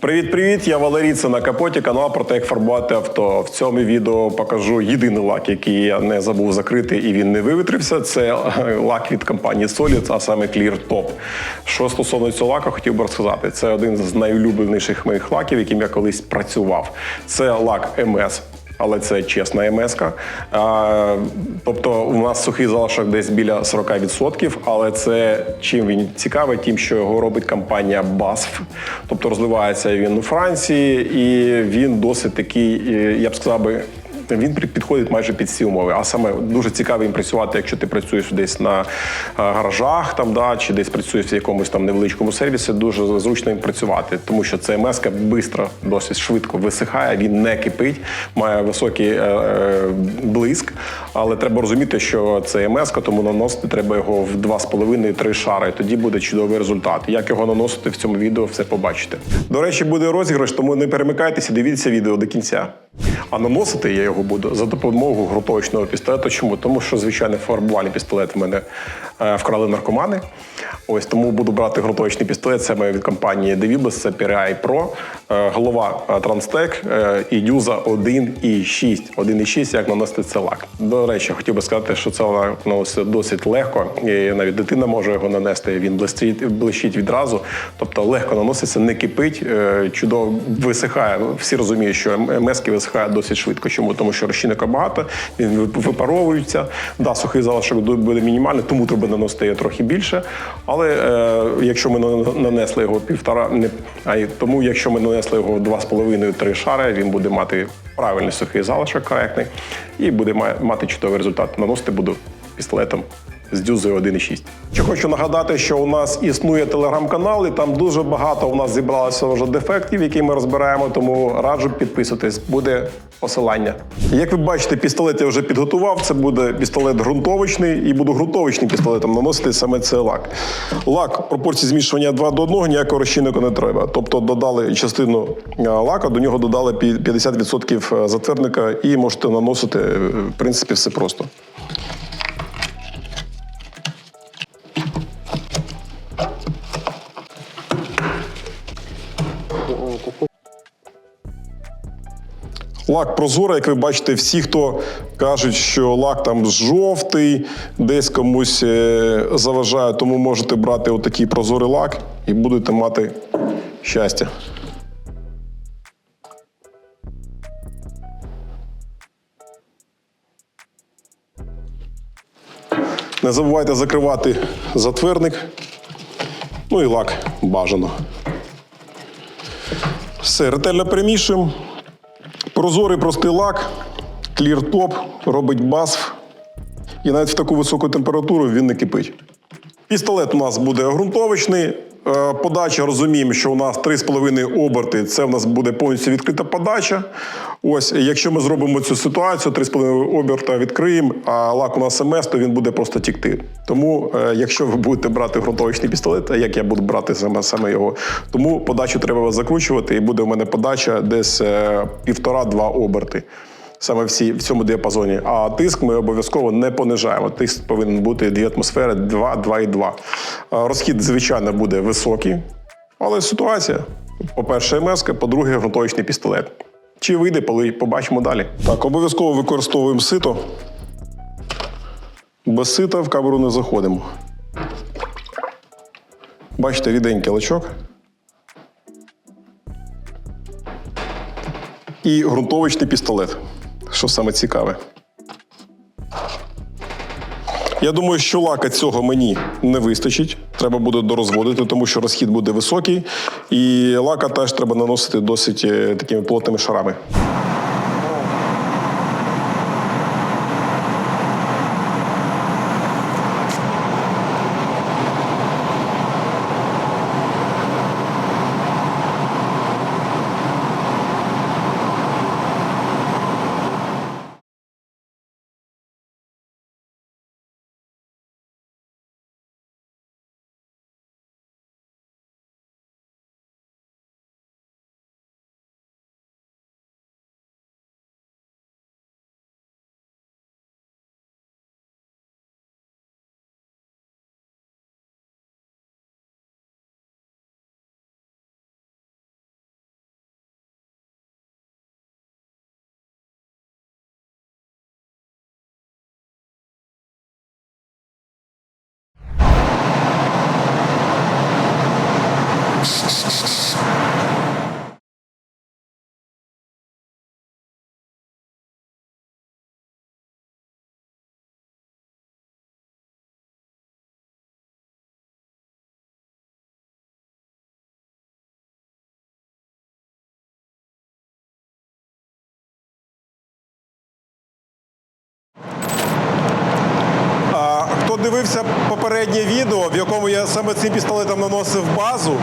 Привіт-привіт! Я Валерій, це на капоті, канал про те, як фарбувати авто. В цьому відео покажу єдиний лак, який я не забув закрити і він не вивітрився. Це е, лак від компанії Solid, а саме Clear Top. Що стосовно цього лака, хотів би розказати. Це один з найулюбленіших моїх лаків, яким я колись працював. Це лак МС. Але це чесна МС. Тобто у нас сухий залишок десь біля 40%, але це чим він цікавий, тим, що його робить компанія BASF. Тобто розливається він у Франції, і він досить такий, е, я б сказав би. Він підходить майже під всі умови. А саме дуже цікаво їм працювати, якщо ти працюєш десь на е, гаражах, там да чи десь працюєш в якомусь там невеличкому сервісі. Дуже зручно їм працювати, тому що це МСК швидко, досить швидко висихає. Він не кипить, має високий е, е, блиск. Але треба розуміти, що це МСК, тому наносити треба його в 2,5-3 шари. Тоді буде чудовий результат. Як його наносити в цьому відео, все побачите. До речі, буде розіграш, тому не перемикайтеся, дивіться відео до кінця. А наносити я його буду за допомогою грунтовочного пістолету. Чому? Тому що звичайний фарбувальний пістолет в мене е, вкрали наркомани. Ось тому буду брати грунтовочний пістолет саме від компанії Devibus, це PRI Pro, е, голова Transtec е, і дюза 1.6. 1.6, як наносити це лак. До речі, хотів би сказати, що це лак наноситься досить легко. І навіть дитина може його нанести. Він блищить відразу. Тобто легко наноситься, не кипить, чудово висихає. Всі розуміють, що МСки висихає досить швидко. Чому? Тому що розчинника багато, він випаровується. Да, сухий залишок буде мінімальний, тому треба наносити його трохи більше. Але е, якщо ми нанесли його півтора, не а й тому, якщо ми нанесли його в 2,5-3 шари, він буде мати правильний сухий залишок, коректний, і буде мати чудовий результат. Наносити буду пістолетом з дюзою 1,6. Ще хочу нагадати, що у нас існує телеграм-канал, і там дуже багато у нас зібралося вже дефектів, які ми розбираємо, тому раджу підписуйтесь. Буде посилання. Як ви бачите, пістолет я вже підготував. Це буде пістолет ґрунтовочний, і буду ґрунтовочним пістолетом наносити саме цей лак. Лак пропорції змішування 2 до 1, ніякого розчинника не треба. Тобто додали частину е, лака, до нього додали 50% затвердника і можете наносити, е, в принципі, все просто. Лак прозорий, як ви бачите, всі, хто кажуть, що лак там жовтий, десь комусь е, заважає, тому можете брати отакий прозорий лак і будете мати щастя. Не забувайте закривати затверник. Ну і лак бажано. Все, ретельно перемішуємо. Прозорий простий лак, клір-топ, робить басф. І навіть в таку високу температуру він не кипить. Пістолет у нас буде ґрунтовочний. Е, Подача розуміємо, що у нас 3,5 оберти. Це у нас буде повністю відкрита подача. Ось, якщо ми зробимо цю ситуацію, 3,5 оберта відкриємо, а лак у нас МС, то він буде просто тікти. Тому, е, якщо ви будете брати ґрунтовочний пістолет, а як я буду брати саме, саме його, тому подачу треба закручувати, і буде у мене подача десь е, півтора-два оберти. Саме всі в цьому діапазоні. А тиск ми обов'язково не понижаємо. Тиск повинен бути 2 атмосфери 2, 2,2. А Розхід, звичайно, буде високий, але ситуація. По-перше, МС, по-друге, грунтовочний пістолет. Чи вийде, побачимо далі. Так, обов'язково використовуємо сито. Без сита в камеру не заходимо. Бачите, ріденький лачок. І ґрунтовочний пістолет, що саме цікаве. Я думаю, що лака цього мені не вистачить. Треба буде дорозводити, тому що розхід буде високий. І лака теж треба наносити досить е, такими плотними шарами. Хто дивився попереднє відео, в якому я саме цим пістолетом наносив базу,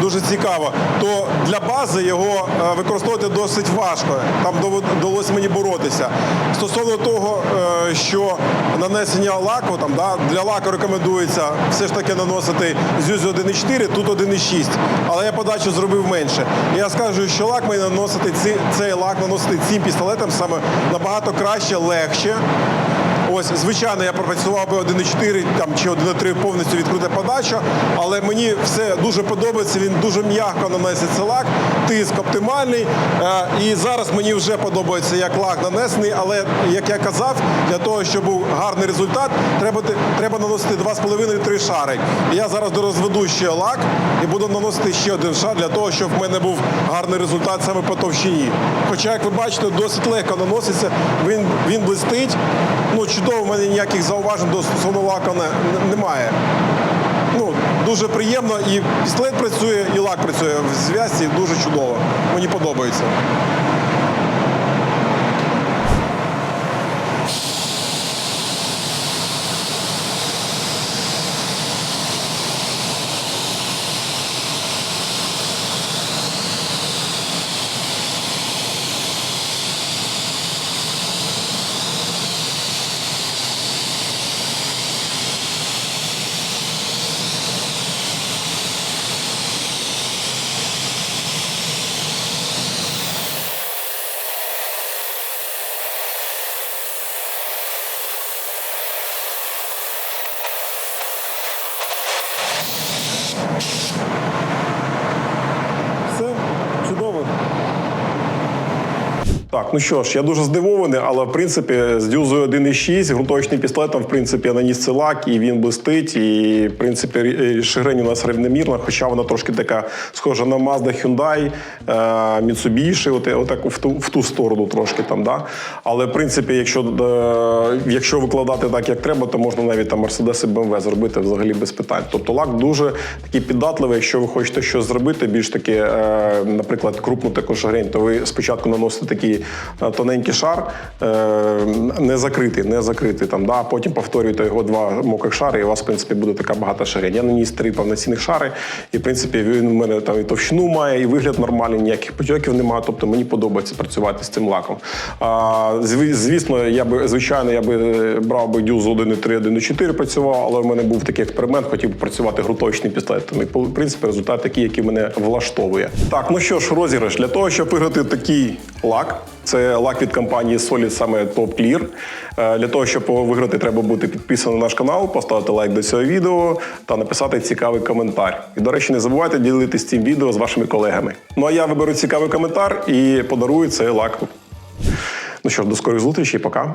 дуже цікаво, то для бази його е, використовувати досить важко. Там довелось мені боротися. Стосовно того, е, що нанесення лаку, там, да, для лаку рекомендується все ж таки наносити з юзі 1.4, тут 1.6. Але я подачу зробив менше. Я скажу, що лак мені наносити цей лак наносити цим пістолетом саме набагато краще, легше. Ось, звичайно, я пропрацював би 1.4 там, чи 1.3 повністю відкрита подача, але мені все дуже подобається, він дуже м'яко наноситься лак, тиск оптимальний. Е, і зараз мені вже подобається, як лак нанесений, але як я казав, для того, щоб був гарний результат, треба, треба наносити 2,5-3 шари. Я зараз дорозведу ще лак і буду наносити ще один шар для того, щоб в мене був гарний результат саме по товщині. Хоча, як ви бачите, досить легко наноситься, він, він блистить. Ну, чудово, в мене ніяких зауважень до не- немає. Ну, дуже приємно, і след працює, і лак працює в зв'язці дуже чудово. Мені подобається. Все чудово. Так, ну що ж, я дуже здивований, але в принципі з дюзою 1.6 грунтовочним пістолетом, в принципі, я наніс лак, і він блистить. І в принципі рі- ширень у нас рівномірна, хоча вона трошки така схожа на Mazda Hyundai, е, Mitsubishi, от, отак в ту, в ту сторону трошки там. Да? Але в принципі, якщо, е, якщо викладати так, як треба, то можна навіть там Mercedes і BMW зробити взагалі без питань. Тобто лак дуже такий піддатливий, якщо ви хочете щось зробити, більш таки, е, наприклад, крупну таку шагрень, то ви спочатку наносите такий е, тоненький шар, е, не закритий, не закритий там, да, потім повторюєте його два мокрих шари, і у вас, в принципі, буде така багата шагрень. Я наніс три повноцінних шари, і в принципі він у мене там і товщину має, і вигляд нормальний, ніяких потьоків немає. Тобто мені подобається працювати з цим лаком. А, звісно, я би звичайно я би е, брав би дюз 1.3, 1.4 працював, але в мене був такий експеримент, хотів би працювати грунтовочним пістолетом. І в принципі результат такий, який мене влаштовує. Так, ну що ж, розіграш для того, щоб виграти такий лак. Це лак від компанії Solid, саме Top Clear. Е, Для того, щоб виграти, треба бути підписаним на наш канал, поставити лайк до цього відео та написати цікавий коментар. І, до речі, не забувайте ділитися цим відео з вашими колегами. Ну а я виберу цікавий коментар і подарую цей лак. Ну що ж, до скорих зустрічей, пока.